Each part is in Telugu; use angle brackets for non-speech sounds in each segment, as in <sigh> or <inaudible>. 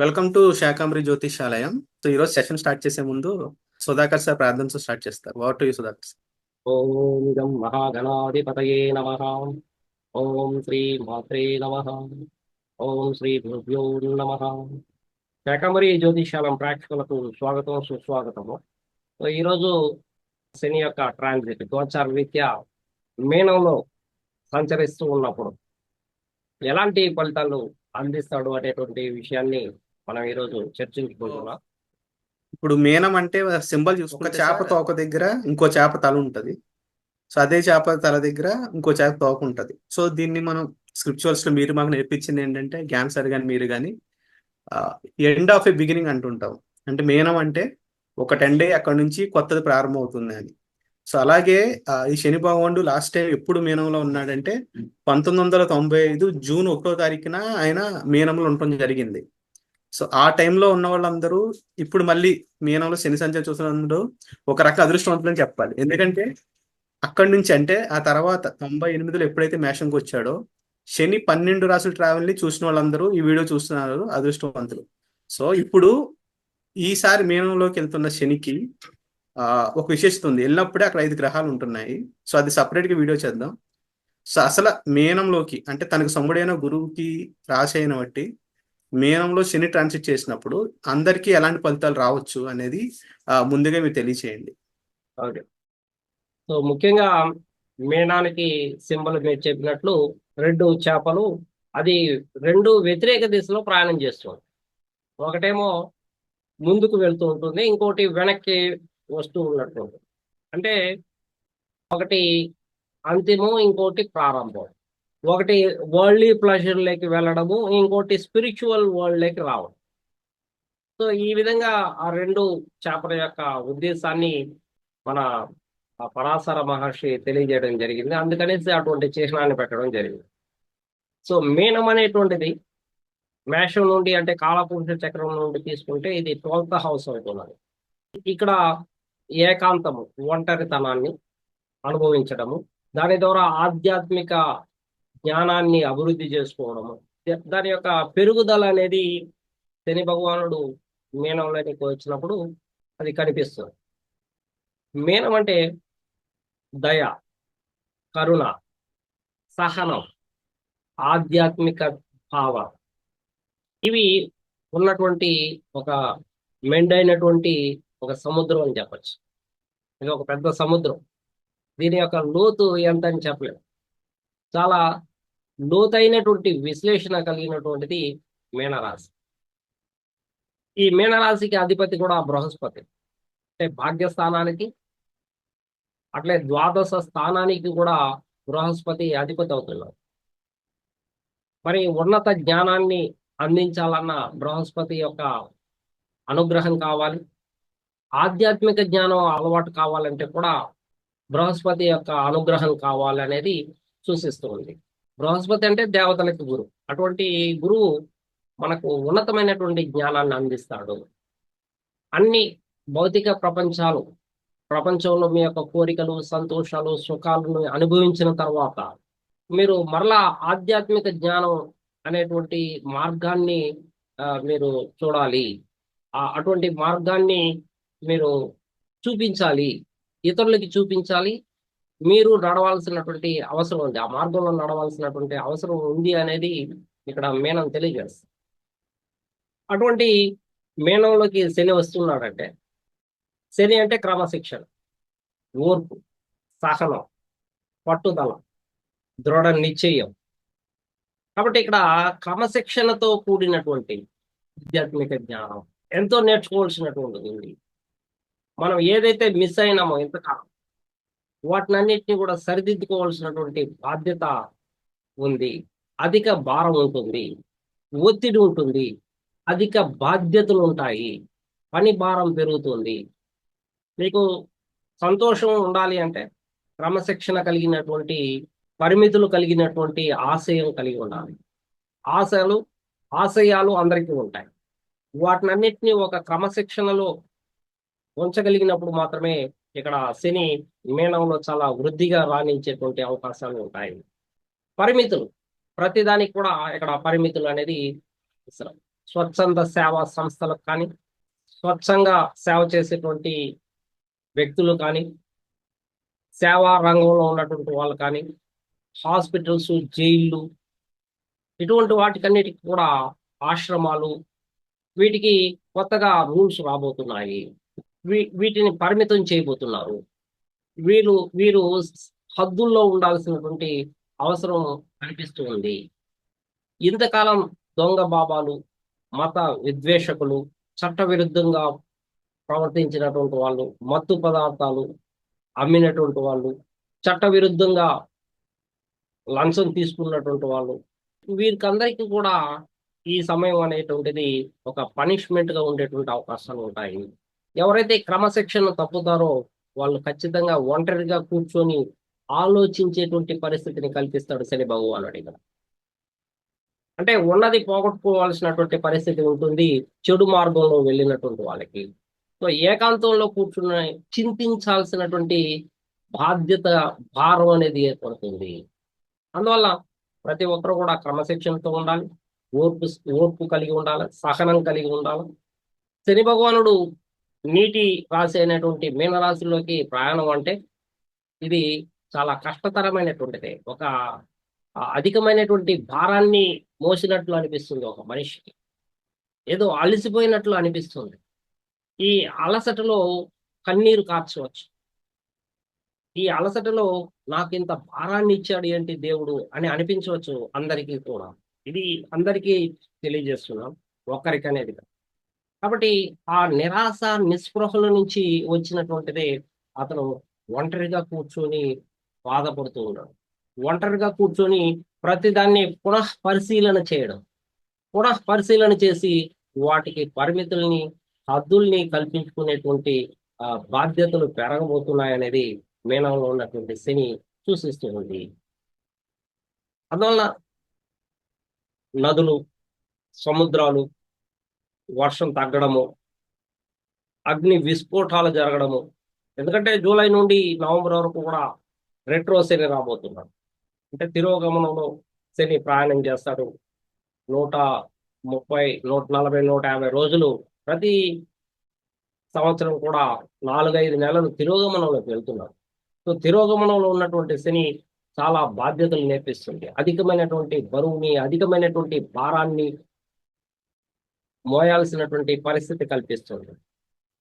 వెల్కమ్ టు శాకాంబరి జ్యోతిషాలయం. సో ఈరోజు సెషన్ స్టార్ట్ చేసే ముందు సుధాకర్ సార్ ప్రార్థనతో స్టార్ట్ చేస్తారు. What to you Sudhakar sir. ఓం గం మహాగణాధిపతయే నమ. ఓం శ్రీ మాత్రే నమ. ఓం శ్రీ గురుభ్యో నమ. శాకాంబరి జ్యోతిషాలం ప్రేక్షకులకు స్వాగతం సుస్వాగతము. సో ఈరోజు శని యొక్క ట్రాన్సిట్ గోచార రీత్యా మీనంలో సంచరిస్తూ ఉన్నప్పుడు ఎలాంటి ఫలితాలు అందిస్తాడు అనేటువంటి విషయాన్ని మనం ఈరోజు చర్చించుకుంటున్నాం ఇప్పుడు మీనం అంటే సింబల్ చూసుకుంటే చేప తోక దగ్గర ఇంకో చేప తల ఉంటది. సో అదే చేప తల దగ్గర ఇంకో చేప తోక ఉంటది. సో దీన్ని మనం స్క్రిప్చువల్స్లో మీరు మాకు నేర్పించింది ఏంటంటే జ్ఞాన్ సార్ కానీ మీరు కానీ ఎండ్ ఆఫ్ ఏ బిగినింగ్ అంటుంటాం. అంటే మీనం అంటే ఒక టెన్ డే అక్కడ నుంచి కొత్తది ప్రారంభం అవుతుంది అని. సో అలాగే ఈ శని భగవానుడు లాస్ట్ టైం ఎప్పుడు మీనంలో ఉన్నాడంటే పంతొమ్మిది వందల తొంభై ఐదు జూన్ ఒకటో తారీఖున ఆయన మీనంలో ఉండటం జరిగింది. సో ఆ టైంలో ఉన్న వాళ్ళందరూ ఇప్పుడు మళ్ళీ మీనంలో శని సంచారం చూసినందరూ ఒక రకం అదృష్టవంతులని చెప్పాలి. ఎందుకంటే అక్కడి నుంచి అంటే ఆ తర్వాత తొంభై ఎనిమిదిలో ఎప్పుడైతే మేషంకి వచ్చాడో శని పన్నెండు రాసులు ట్రావెల్ని చూసిన వాళ్ళందరూ ఈ వీడియో చూస్తున్నారు అదృష్టవంతులు. సో ఇప్పుడు ఈసారి మీనంలోకి వెళ్తున్న శనికి ఒక విశేషత ఉంది. వెళ్ళినప్పుడే అక్కడ ఐదు గ్రహాలు ఉంటున్నాయి. సో అది సపరేట్గా వీడియో చేద్దాం. సో అసలు మీనంలోకి అంటే తనకు సొమ్ముడైన గురువుకి రాశి అయిన బట్టి మీనంలో శని ట్రాన్సిట్ చేసినప్పుడు అందరికీ ఎలాంటి ఫలితాలు రావచ్చు అనేది ముందుగా మీరు తెలియచేయండి. ఓకే. సో ముఖ్యంగా మీనానికి సింబల్ మీరు చెప్పినట్లు రెండు చేపలు అది రెండు వ్యతిరేక దిశలో ప్రయాణం చేస్తుంది ఒకటేమో ముందుకు వెళ్తూ ఉంటుంది ఇంకోటి వెనక్కి వస్తూ ఉన్నట్టు ఉంటుంది. అంటే ఒకటి అంతిమం ఇంకోటి ప్రారంభం. ఒకటి వరల్డ్లీ ప్లెజర్లోకి వెళ్ళడము ఇంకోటి స్పిరిచువల్ వరల్డ్లోకి రావడం. సో ఈ విధంగా ఆ రెండు చేపల యొక్క ఉద్దేశాన్ని మన పరాశర మహర్షి తెలియజేయడం జరిగింది. అందుకనేసి అటువంటి చిహ్నాన్ని పెట్టడం జరిగింది. సో మీనం అనేటువంటిది మేషం నుండి అంటే కాలపురుష చక్రం నుండి తీసుకుంటే ఇది ట్వెల్త్ హౌస్ అనుకున్నది ఇక్కడ ఏకాంతము ఒంటరితనాన్ని అనుభవించడము. దాని ద్వారా ఆధ్యాత్మిక జ్ఞానాన్ని అభివృద్ధి చేసుకోవడము. దాని యొక్క పెరుగుదల అనేది శని భగవానుడు మీనంలోకి వచ్చినప్పుడు అది కనిపిస్తుంది. మీనం అంటే దయ కరుణ సహనం ఆధ్యాత్మిక భావం. ఇవి ఉన్నటువంటి ఒక మెండైనటువంటి ఒక సముద్రం అని చెప్పచ్చు. ఇది ఒక పెద్ద సముద్రం. దీని యొక్క లోతు ఎంత అని చెప్పలేము. చాలా లోతైనటువంటి విశ్లేషణ కలిగినటువంటిది మీనరాశి. ఈ మీనరాశికి అధిపతి కూడా బృహస్పతి. అంటే భాగ్యస్థానానికి అట్లే ద్వాదశ స్థానానికి కూడా బృహస్పతి అధిపతి అవుతున్నాడు మరి ఉన్నత జ్ఞానాన్ని అందించాలన్న బృహస్పతి యొక్క అనుగ్రహం కావాలి. ఆధ్యాత్మిక జ్ఞానం అలవాటు కావాలంటే కూడా బృహస్పతి యొక్క అనుగ్రహం కావాలి సూచిస్తుంది. బృహస్పతి అంటే దేవతలకి గురువు అటువంటి గురువు మనకు ఉన్నతమైనటువంటి జ్ఞానాన్ని అందిస్తాడు. అన్ని భౌతిక ప్రపంచాలు ప్రపంచంలో మీ యొక్క కోరికలు సంతోషాలు సుఖాలను అనుభవించిన తర్వాత మీరు మరలా ఆధ్యాత్మిక జ్ఞానం అనేటువంటి మార్గాన్ని మీరు చూడాలి. ఆ అటువంటి మార్గాన్ని మీరు చూపించాలి. ఇతరులకి చూపించాలి. మీరు నడవాల్సినటువంటి అవసరం ఉంది. ఆ మార్గంలో నడవాల్సినటువంటి అవసరం ఉంది అనేది ఇక్కడ మేనం తెలియజేస్తుంది. అటువంటి మేనంలోకి శని వస్తున్నాడంటే శని అంటే క్రమశిక్షణ ఓర్పు సహనం పట్టుదల దృఢ నిశ్చయం. కాబట్టి ఇక్కడ క్రమశిక్షణతో కూడినటువంటి ఆధ్యాత్మిక జ్ఞానం ఎంతో నేర్చుకోవాల్సినటువంటిది ఉంది. మనం ఏదైతే మిస్ అయినామో ఇంతకాలం వాటినన్నిటిని కూడా సరిదిద్దుకోవాల్సినటువంటి బాధ్యత ఉంది. అధిక భారం ఉంటుంది. ఒత్తిడి ఉంటుంది. అధిక బాధ్యతలు ఉంటాయి. పని భారం పెరుగుతుంది. మీకు సంతోషం ఉండాలి అంటే క్రమశిక్షణ కలిగినటువంటి పరిమితులు కలిగినటువంటి ఆశయం కలిగి ఉండాలి. ఆశలు ఆశయాలు అందరికీ ఉంటాయి. వాటినన్నిటినీ ఒక క్రమశిక్షణలో ఉంచగలిగినప్పుడు మాత్రమే ఇక్కడ శని మీనంలో చాలా వృద్ధిగా రాణించేటువంటి అవకాశాలు ఉంటాయి. పరిమితులు. ప్రతిదానికి కూడా ఇక్కడ పరిమితులు అనేది స్వచ్ఛంద సేవా సంస్థలకు కానీ స్వచ్ఛంగా సేవ చేసేటువంటి వ్యక్తులు కానీ సేవా రంగంలో ఉన్నటువంటి వాళ్ళు కానీ హాస్పిటల్స్ జైళ్ళు ఇటువంటి వాటికన్నిటికి కూడా ఆశ్రమాలు వీటికి కొత్తగా రూల్స్ రాబోతున్నాయి. వీటిని పరిమితం చేయబోతున్నారు. వీరు వీరు హద్దుల్లో ఉండాల్సినటువంటి అవసరం కనిపిస్తూ ఉంది. ఇంతకాలం దొంగ బాబాలు మత విద్వేషకులు చట్టవిరుద్ధంగా ప్రవర్తించినటువంటి వాళ్ళు మత్తు పదార్థాలు అమ్మినటువంటి వాళ్ళు చట్టవిరుద్ధంగా లంచం తీసుకున్నటువంటి వాళ్ళు వీరికందరికీ కూడా ఈ సమయం అనేటువంటిది ఒక పనిష్మెంట్గా ఉండేటువంటి అవకాశాలు ఉంటాయి. ఎవరైతే క్రమశిక్షణ తప్పుతారో వాళ్ళు ఖచ్చితంగా ఒంటరిగా కూర్చొని ఆలోచించేటువంటి పరిస్థితిని కల్పిస్తాడు శని భగవానుడు ఇక్కడ. అంటే ఉన్నది పోగొట్టుకోవాల్సినటువంటి పరిస్థితి ఉంటుంది చెడు మార్గంలో వెళ్ళినటువంటి వాళ్ళకి. సో ఏకాంతంలో కూర్చుని చింతించాల్సినటువంటి బాధ్యత భారం అనేది ఏర్పడుతుంది. అందువల్ల ప్రతి ఒక్కరు కూడా క్రమశిక్షణతో ఉండాలి ఓర్పు ఓర్పు కలిగి ఉండాలి సహనం కలిగి ఉండాలి. శని భగవానుడు నీటి రాశి అయినటువంటి మీనరాశిలోకి ప్రయాణం అంటే ఇది చాలా కష్టతరమైనటువంటిది. ఒక అధికమైనటువంటి భారాన్ని మోసినట్లు అనిపిస్తుంది ఒక మనిషికి. ఏదో అలసిపోయినట్లు అనిపిస్తుంది. ఈ అలసటలో కన్నీరు కార్చవచ్చు. ఈ అలసటలో నాకు ఇంత భారాన్ని ఇచ్చాడు ఏంటి దేవుడు అని అనిపించవచ్చు అందరికీ కూడా. ఇది అందరికీ తెలియజేస్తున్నాం. ఒక్కరికి కాదు. కాబట్టి ఆ నిరాశ నిస్పృహల నుంచి వచ్చినటువంటిదే అతను ఒంటరిగా కూర్చొని బాధపడుతూ ఉన్నాడు. ఒంటరిగా కూర్చొని ప్రతిదాన్ని పునః పరిశీలన చేయడం పునః పరిశీలన చేసి వాటికి పరిమితుల్ని హద్దుల్ని కల్పించుకునేటువంటి బాధ్యతలు పెరగబోతున్నాయనేది మీనంలో ఉన్నటువంటి శని సూచిస్తూ ఉంది. అందువల్ల నదులు సముద్రాలు వర్షం తగ్గడము అగ్ని విస్ఫోటాలు జరగడము. ఎందుకంటే జూలై నుండి నవంబర్ వరకు కూడా రెట్రో శని రాబోతున్నాడు. అంటే తిరోగమనంలో శని ప్రయాణం చేస్తాడు. నూట ముప్పై నూట నలభై నూట యాభై రోజులు ప్రతి సంవత్సరం కూడా నాలుగైదు నెలలు తిరోగమనంలోకి వెళ్తున్నాడు. సో తిరోగమనంలో ఉన్నటువంటి శని చాలా బాధ్యతలు నేర్పిస్తుంది. అధికమైనటువంటి బరువుని అధికమైనటువంటి భారాన్ని మోయాల్సినటువంటి పరిస్థితి కల్పిస్తుంది.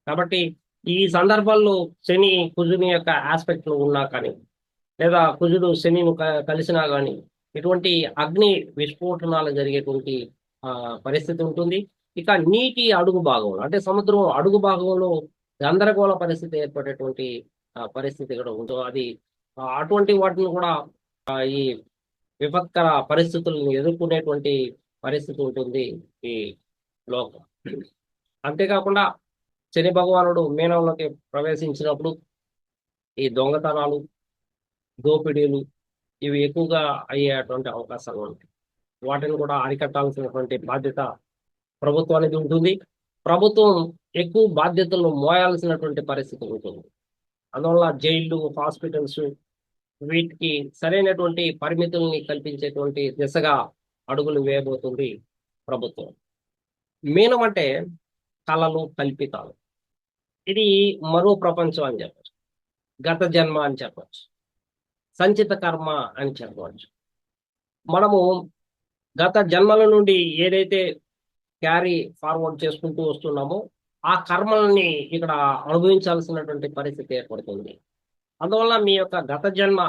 కాబట్టి ఈ సందర్భాల్లో శని కుజుని యొక్క ఆస్పెక్ట్లు ఉన్నా కానీ లేదా కుజుడు శనిను క- కలిసినా కానీ ఇటువంటి అగ్ని విస్ఫోటనాలు జరిగేటువంటి ఆ, పరిస్థితి ఉంటుంది. ఇక నీటి అడుగు భాగంలో అంటే సముద్రం అడుగు భాగంలో గందరగోళ పరిస్థితి ఏర్పడేటువంటి పరిస్థితి కూడా ఉంటుంది అది అటువంటి వాటిని కూడా ఈ విపత్కర పరిస్థితులను ఎదుర్కొనేటువంటి పరిస్థితి ఉంటుంది ఈ లోకం. అంతేకాకుండా శని భగవానుడు మీనంలోకి ప్రవేశించినప్పుడు ఈ దొంగతనాలు దోపిడీలు ఇవి ఎక్కువగా అయ్యేటువంటి అవకాశాలు ఉంటాయి. వాటిని కూడా అరికట్టాల్సినటువంటి బాధ్యత ప్రభుత్వానికి ఉంటుంది. ప్రభుత్వం ఎక్కువ బాధ్యతలు మోయాల్సినటువంటి పరిస్థితి ఉంటుంది. అందువల్ల జైళ్ళు హాస్పిటల్స్ వీటికి సరైనటువంటి పరిమితుల్ని కల్పించేటువంటి దిశగా అడుగులు వేయబోతుంది ప్రభుత్వం. మీనం అంటే కళలు కల్పితాలు. ఇది మరో ప్రపంచం అని చెప్పచ్చు. గత జన్మ అని చెప్పచ్చు. సంచిత కర్మ అని చెప్పవచ్చు మనము గత జన్మల నుండి ఏదైతే క్యారీ ఫార్వర్డ్ చేసుకుంటూ వస్తున్నామో ఆ కర్మల్ని ఇక్కడ అనుభవించాల్సినటువంటి పరిస్థితి ఏర్పడుతుంది. అందువల్ల మీ యొక్క గత జన్మ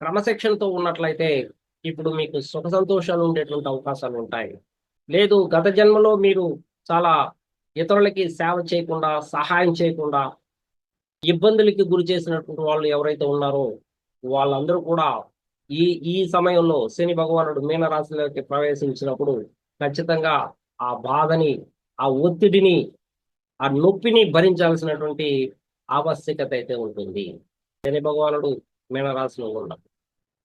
క్రమశిక్షణతో ఉన్నట్లయితే ఇప్పుడు మీకు సుఖ సంతోషాలు ఉండేటువంటి అవకాశాలు ఉంటాయి. లేదు గత జన్మలో మీరు చాలా ఇతరులకి సేవ చేయకుండా సహాయం చేయకుండా ఇబ్బందులకి గురి చేసినటువంటి వాళ్ళు ఎవరైతే ఉన్నారో వాళ్ళందరూ కూడా ఈ ఈ సమయంలో శని భగవానుడు మీనరాశిలోకి ప్రవేశించినప్పుడు ఖచ్చితంగా ఆ బాధని ఆ ఒత్తిడిని ఆ నొప్పిని భరించాల్సినటువంటి ఆవశ్యకత అయితే ఉంటుంది. శని భగవానుడు మీనరాశిలో ఉండడం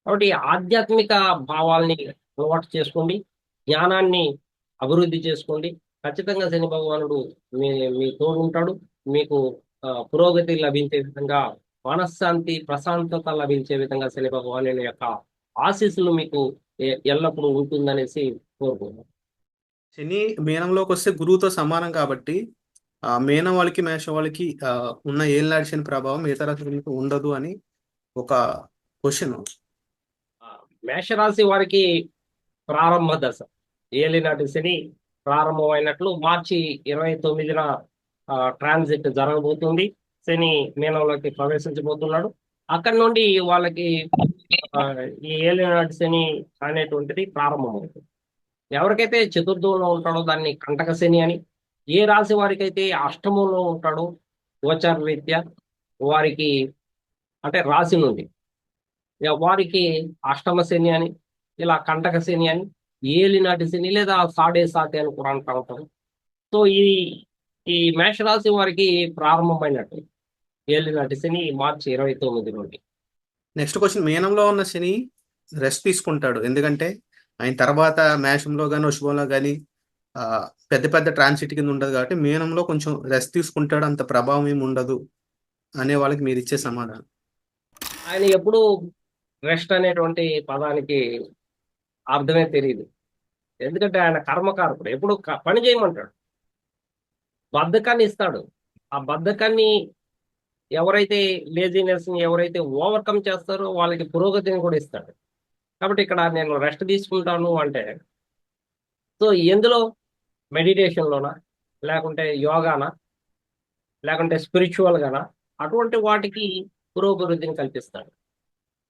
కాబట్టి ఆధ్యాత్మిక భావాల్ని అలవాటు చేసుకోండి. జ్ఞానాన్ని అభివృద్ధి చేసుకోండి. ఖచ్చితంగా శని భగవానుడు మీ మీ తోడు ఉంటాడు మీకు పురోగతి లభించే విధంగా మనశ్శాంతి ప్రశాంతత లభించే విధంగా శని భగవాను యొక్క ఆశీస్సులు మీకు ఎల్లప్పుడూ ఉంటుందనేసి కోరుకుంటున్నాను. శని మీనంలోకి వస్తే గురువుతో సమానం కాబట్టి ఆ మీనం వాళ్ళకి మేషం వాళ్ళకి ఉన్న శని ప్రభావం ఇతర రాశులకు ఉండదు అని ఒక క్వశ్చన్. మేషరాశి వారికి ప్రారంభ దశ. ఏలినాటి శని ప్రారంభమైనట్లు మార్చి ఇరవై తొమ్మిదిన ట్రాన్సిట్ జరగబోతుంది. శని మీనంలోకి ప్రవేశించబోతున్నాడు. అక్కడి నుండి వాళ్ళకి ఈ ఏలినాటి శని అనేటువంటిది ప్రారంభమవుతుంది. ఎవరికైతే చతుర్థంలో ఉంటాడో దాన్ని కంటక శని అని ఏ రాశి వారికైతే అష్టమంలో ఉంటాడో గోచార రీత్యా వారికి అంటే రాశి నుండి ఇక వారికి అష్టమ శని అని ఇలా కంటక శని అని ఏలినాటి శని లేదా సాడే సాటి అని కూడా అంటూ సో ఈ ఈ మేషరాశి వారికి ప్రారంభమైనట్టు. ఏలినాటి శని మార్చి ఇరవై తొమ్మిది నుండి. నెక్స్ట్ క్వశ్చన్ మీనంలో ఉన్న శని రెస్ట్ తీసుకుంటాడు. ఎందుకంటే ఆయన తర్వాత మేషంలో కానీ వృషభంలో కానీ ఆ, పెద్ద పెద్ద ట్రాన్సిట్ కింద ఉండదు కాబట్టి మీనంలో కొంచెం రెస్ట్ తీసుకుంటాడు అంత ప్రభావం ఏమి ఉండదు అనే వాళ్ళకి మీరు ఇచ్చే సమాధానం. ఆయన ఎప్పుడు రెస్ట్ అనేటువంటి పదానికి అర్థమే తెలియదు ఎందుకంటే ఆయన కర్మకారకుడు. ఎప్పుడు పని చేయమంటాడు. బద్ధకాన్ని ఇస్తాడు. ఆ బద్ధకాన్ని ఎవరైతే లేజినెస్ని ఎవరైతే ఓవర్కమ్ చేస్తారో వాళ్ళకి పురోగతిని కూడా ఇస్తాడు. కాబట్టి ఇక్కడ నేను రెస్ట్ తీసుకుంటాను అంటే సో ఎందులో? మెడిటేషన్లోనా? లేకుంటే యోగానా? లేకుంటే స్పిరిచువల్ గానా అటువంటి వాటికి పురోభివృద్ధిని కల్పిస్తాడు.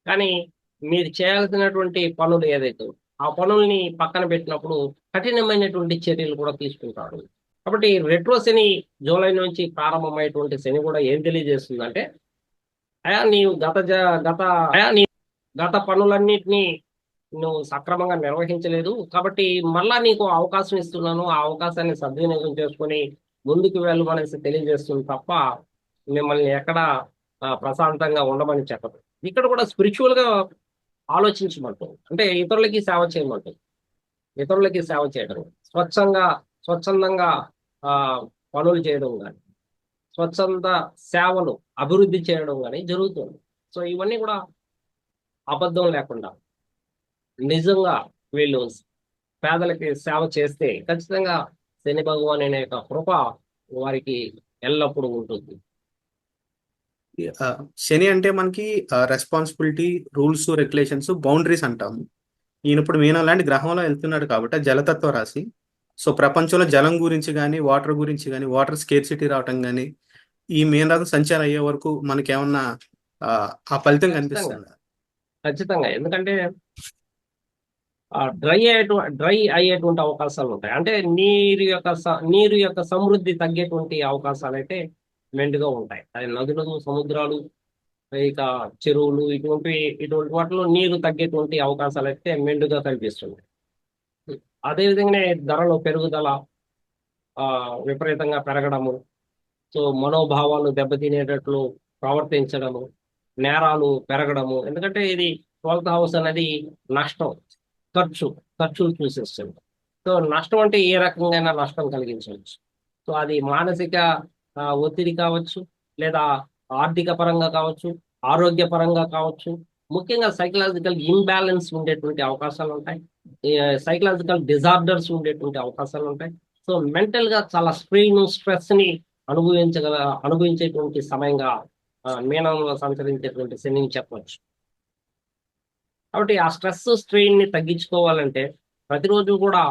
కానీ మీరు చేయాల్సినటువంటి పనులు ఏదైతే ఆ పనుల్ని పక్కన పెట్టినప్పుడు కఠినమైనటువంటి చర్యలు కూడా తీసుకుంటాడు కాబట్టి రెట్రో శని జూలై నుంచి ప్రారంభమైనటువంటి శని కూడా ఏం తెలియజేస్తుందంటే అయా నీవు గత గత అయా నీ గత పనులన్నింటినీ నువ్వు సక్రమంగా నిర్వహించలేదు. కాబట్టి మళ్ళా నీకు అవకాశం ఇస్తున్నాను. ఆ అవకాశాన్ని సద్వినియోగం చేసుకొని ముందుకు వెళ్ళమనేసి తెలియజేస్తుంది తప్ప మిమ్మల్ని ఎక్కడ ప్రశాంతంగా ఉండమని చెప్పదు. ఇక్కడ కూడా స్పిరిచువల్గా ఆలోచించమంటూ అంటే ఇతరులకి సేవ చేయమంటుంది ఇతరులకి సేవ చేయడం. స్వచ్ఛంగా స్వచ్ఛందంగా ఆ పనులు చేయడం కానీ స్వచ్ఛంద సేవలు అభివృద్ధి చేయడం కానీ జరుగుతుంది. సో ఇవన్నీ కూడా అబద్ధం లేకుండా నిజంగా వీళ్ళు పేదలకి సేవ చేస్తే ఖచ్చితంగా శని భగవాన్ అనే యొక్క కృప వారికి ఎల్లప్పుడూ ఉంటుంది. శని అంటే మనకి రెస్పాన్సిబిలిటీ రూల్స్ రెగ్యులేషన్స్ బౌండరీస్ అంటాము ఈయన ఇప్పుడు మీనం లాంటి గ్రహంలో వెళ్తున్నాడు కాబట్టి జలతత్వ రాశి. సో ప్రపంచంలో జలం గురించి కానీ వాటర్ గురించి కానీ వాటర్ స్కేర్సిటీ రావటం కానీ ఈ మీనరాశి సంచారం అయ్యే వరకు మనకి ఏమన్నా ఆ, ఫలితం కనిపిస్తుంది? ఖచ్చితంగా. ఎందుకంటే డ్రై అయ్యేటు డ్రై అయ్యేటువంటి అవకాశాలు ఉంటాయి. అంటే నీరు యొక్క నీరు యొక్క సమృద్ధి తగ్గేటువంటి అవకాశాలు అయితే మెండుగా ఉంటాయి. అది నదులు సముద్రాలు ఇక చెరువులు ఇటువంటి ఇటువంటి వాటిలో నీరు తగ్గేటువంటి అవకాశాలు అయితే మెండుగా కనిపిస్తున్నాయి. అదేవిధంగానే ధరలు పెరుగుదల విపరీతంగా పెరగడము సో మనోభావాలు దెబ్బతినేటట్లు ప్రవర్తించడము నేరాలు పెరగడము ఎందుకంటే ఇది ట్వెల్త్ హౌస్ అనేది నష్టం ఖర్చు ఖర్చులు చూసేస్తుంది. సో నష్టం అంటే ఏ రకంగా నష్టం కలిగించవచ్చు. సో అది మానసిక ఒత్తిడి కావచ్చు లేదా ఆర్థిక పరంగా కావచ్చు ఆరోగ్య పరంగా కావచ్చు ముఖ్యంగా సైకలాజికల్ ఇంబ్యాలెన్స్ ఉండేటువంటి అవకాశాలు ఉంటాయి. సైకలాజికల్ డిజార్డర్స్ ఉండేటువంటి అవకాశాలు ఉంటాయి. సో మెంటల్గా చాలా స్ట్రెయిన్ స్ట్రెస్ని అనుభవించగల అనుభవించేటువంటి సమయంగా మీనంలో సంచరించేటువంటి శని చెప్పవచ్చు కాబట్టి ఆ స్ట్రెస్ స్ట్రెయిన్ని తగ్గించుకోవాలంటే ప్రతిరోజు కూడా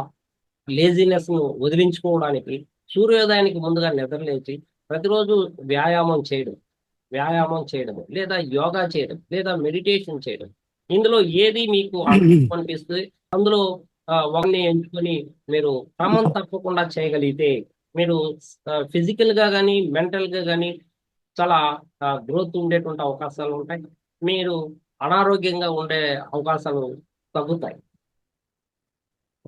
లేజినెస్ను వదిలించుకోవడానికి సూర్యోదయానికి ముందుగా నిద్రలేచి ప్రతిరోజు వ్యాయామం చేయడం వ్యాయామం చేయడం లేదా యోగా చేయడం లేదా మెడిటేషన్ చేయడం. ఇందులో ఏది మీకు <clears throat> అనిపిస్తుంది? అందులో ఒకరిని ఎంచుకొని మీరు క్రమం తప్పకుండా చేయగలిగితే మీరు ఫిజికల్గా కానీ మెంటల్గా కానీ చాలా గ్రోత్ ఉండేటువంటి అవకాశాలు ఉంటాయి. మీరు అనారోగ్యంగా ఉండే అవకాశాలు తగ్గుతాయి.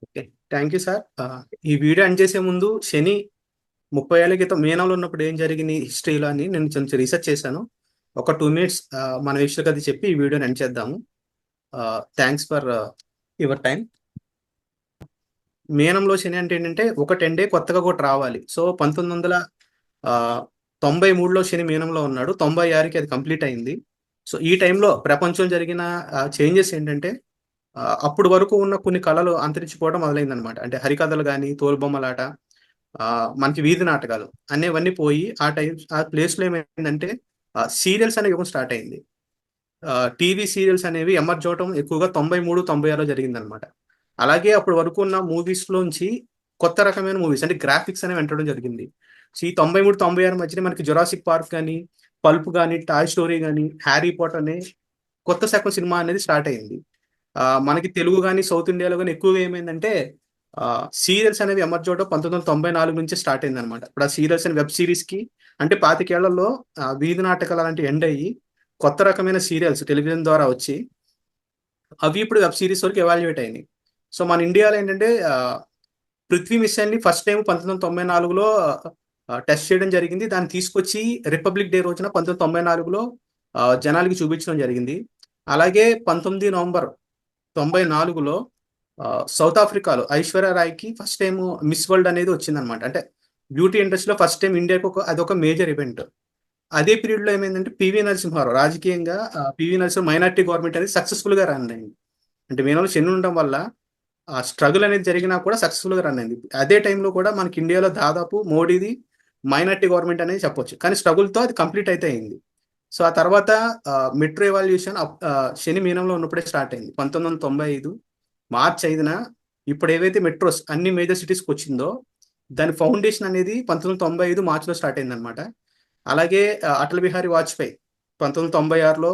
ఓకే థ్యాంక్ యూ సార్ ఈ వీడియో ఎండ్ చేసే ముందు శని ముప్పై ఏళ్ళ క్రితం మీనంలో ఉన్నప్పుడు ఏం జరిగింది హిస్టరీలో అని నేను కొంచెం రీసెర్చ్ చేశాను. ఒక టూ మినిట్స్ uh, మన వీక్షకు అది చెప్పి ఈ వీడియోని ఎండ్ చేద్దాము. థ్యాంక్స్ ఫర్ యువర్ టైం మీనంలో శని అంటే ఏంటంటే ఒక టెన్ డే కొత్తగా కూడా రావాలి. సో పంతొమ్మిది వందల uh, తొంభై మూడులో శని మీనంలో ఉన్నాడు. తొంభై ఆరుకి అది కంప్లీట్ అయింది. సో ఈ టైంలో ప్రపంచం జరిగిన uh, చేంజెస్ ఏంటంటే అప్పుడు వరకు ఉన్న కొన్ని కళలు అంతరించిపోవడం మొదలైందనమాట అంటే హరికథలు కానీ తోలుబొమ్మలాట మనకి వీధి నాటకాలు అనేవన్నీ పోయి ఆ టైం ఆ ప్లేస్లో ఏమైందంటే సీరియల్స్ అనే యుగం స్టార్ట్ అయింది. టీవీ సీరియల్స్ అనేవి ఎమర్జవటం ఎక్కువగా తొంభై మూడు తొంభై ఆరులో జరిగిందనమాట అలాగే అప్పటి వరకు ఉన్న మూవీస్లోంచి కొత్త రకమైన మూవీస్ అంటే గ్రాఫిక్స్ అనేవి వెంటడం జరిగింది. సో ఈ తొంభై మూడు తొంభై ఆరు మధ్యన మనకి జొరాసిక్ పార్క్ కానీ పల్ప్ కానీ టాయ్ స్టోరీ కానీ హ్యారీ పాటర్ అనే కొత్త శాఖ సినిమా అనేది స్టార్ట్ అయింది. మనకి తెలుగు కానీ సౌత్ ఇండియాలో కానీ ఎక్కువగా ఏమైందంటే సీరియల్స్ అనేవి ఎమర్జ్ అవడం పంతొమ్మిది వందల తొంభై నాలుగు నుంచి స్టార్ట్ అయింది అనమాట ఇప్పుడు ఆ సీరియల్స్ అండ్ వెబ్ సిరీస్కి అంటే పాతికేళ్ళలో వీధి నాటకాలు అలాంటివి ఎండ్ అయ్యి కొత్త రకమైన సీరియల్స్ టెలివిజన్ ద్వారా వచ్చి అవి ఇప్పుడు వెబ్ సిరీస్ వరకు ఎవాల్యుయేట్ అయినాయి. సో మన ఇండియాలో ఏంటంటే పృథ్వీ మిషన్ని ని ఫస్ట్ టైం పంతొమ్మిది వందల తొంభై నాలుగులో టెస్ట్ చేయడం జరిగింది. దాన్ని తీసుకొచ్చి రిపబ్లిక్ డే రోజున పంతొమ్మిది వందల తొంభై నాలుగులో జనాలకి చూపించడం జరిగింది. అలాగే పంతొమ్మిది నవంబర్ తొంభై నాలుగులో సౌత్ ఆఫ్రికాలో ఐశ్వర్య రాయ్కి ఫస్ట్ టైం మిస్ వరల్డ్ అనేది వచ్చిందనమాట అంటే బ్యూటీ ఇండస్ట్రీలో ఫస్ట్ టైం ఇండియాకి ఒక అదొక మేజర్ ఈవెంట్ అదే పీరియడ్లో ఏమైందంటే పివి నరసింహారావు రాజకీయంగా పివి నరసింహ మైనార్టీ గవర్నమెంట్ అనేది సక్సెస్ఫుల్గా రన్ అయింది. అంటే మీనలో చెన్ను ఉండడం వల్ల ఆ స్ట్రగుల్ అనేది జరిగినా కూడా సక్సెస్ఫుల్గా రన్ అయింది. అదే టైంలో కూడా మనకి ఇండియాలో దాదాపు మోడీది మైనార్టీ గవర్నమెంట్ అనేది చెప్పొచ్చు. కానీ స్ట్రగుల్తో అది కంప్లీట్ అయితే అయింది. సో ఆ తర్వాత మెట్రో ఎవాల్యూషన్ శని మీనంలో ఉన్నప్పుడే స్టార్ట్ అయింది. పంతొమ్మిది వందల తొంభై ఐదు మార్చ్ ఐదున ఇప్పుడు ఏవైతే మెట్రోస్ అన్ని మేజర్ సిటీస్కి వచ్చిందో దాని ఫౌండేషన్ అనేది పంతొమ్మిది వందల తొంభై ఐదు మార్చిలో స్టార్ట్ అయింది అనమాట అలాగే అటల్ బిహారీ వాజ్పేయి పంతొమ్మిది వందల తొంభై ఆరులో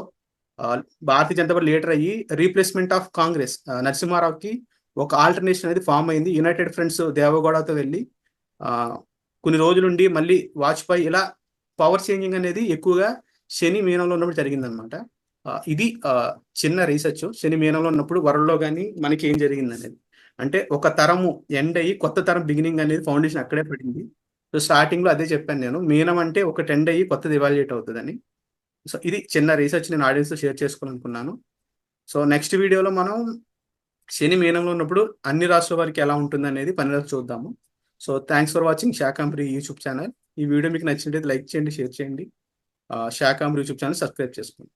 భారతీయ జనతా పార్టీ లీడర్ అయ్యి రీప్లేస్మెంట్ ఆఫ్ కాంగ్రెస్ నరసింహారావుకి ఒక ఆల్టర్నేషన్ అనేది ఫామ్ అయింది. యునైటెడ్ ఫ్రెండ్స్ దేవగౌడతో వెళ్ళి కొన్ని రోజులుండి మళ్ళీ వాజ్పేయి ఇలా పవర్ చేంజింగ్ అనేది ఎక్కువగా శని మీనంలో ఉన్నప్పుడు జరిగిందనమాట ఇది చిన్న రీసెర్చ్ శని మీనంలో ఉన్నప్పుడు వరల్డ్లో కానీ మనకి ఏం జరిగింది అనేది అంటే ఒక తరము ఎండ్ అయ్యి కొత్త తరం బిగినింగ్ అనేది ఫౌండేషన్ అక్కడే పడింది. సో స్టార్టింగ్లో అదే చెప్పాను నేను. మీనం అంటే ఒక టెండ్ అయ్యి కొత్తది ఇవాల్యుయేట్ అవుతుందని. సో ఇది చిన్న రీసెర్చ్ నేను ఆడియన్స్తో షేర్ చేసుకోవాలనుకున్నాను. సో నెక్స్ట్ వీడియోలో మనం శని మీనంలో ఉన్నప్పుడు అన్ని రాష్ట్రాల వారికి ఎలా ఉంటుంది అనేది పని చూద్దాము. సో థ్యాంక్స్ ఫర్ వాచింగ్ శాకాంప్రి యూట్యూబ్ ఛానల్ ఈ వీడియో మీకు నచ్చినట్లయితే లైక్ చేయండి షేర్ చేయండి. శాకాంబరి యూట్యూబ్ ఛానల్ సబ్స్క్రైబ్ చేసుకోండి.